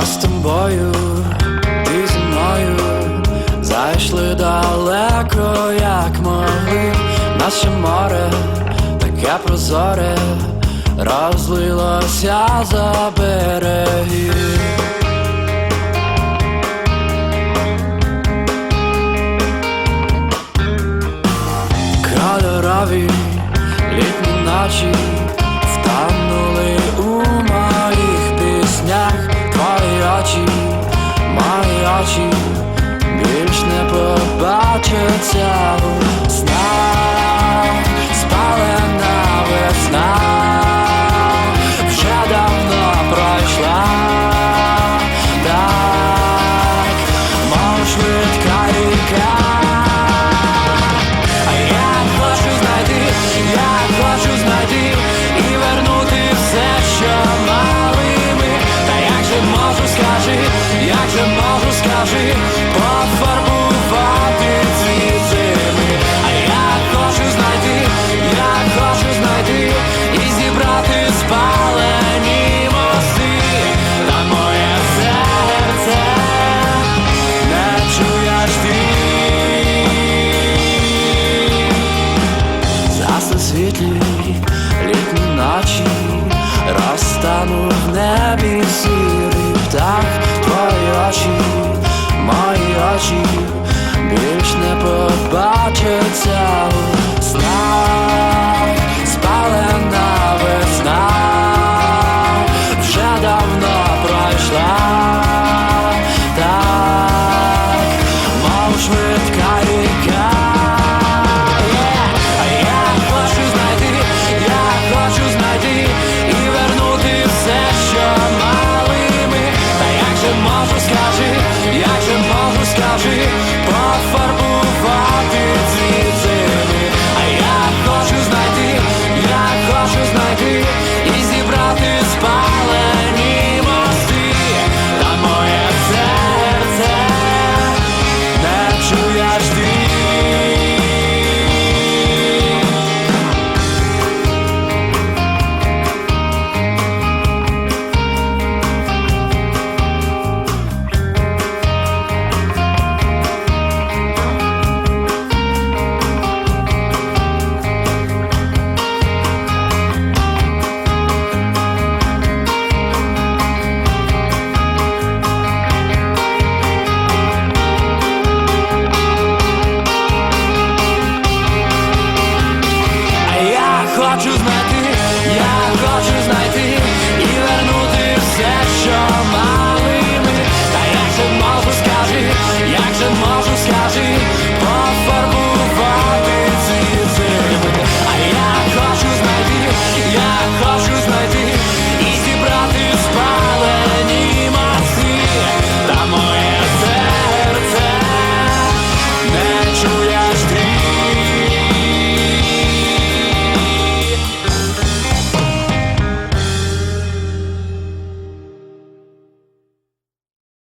Я з тобою, ти зі мною зайшли далеко, як могли. Наше море таке прозоре, розлилося за береги. Кольорові літні ночі Yeah. Світлі літні ночі, розтану в небі сірий птах, твої очі, мої очі більш не побачаться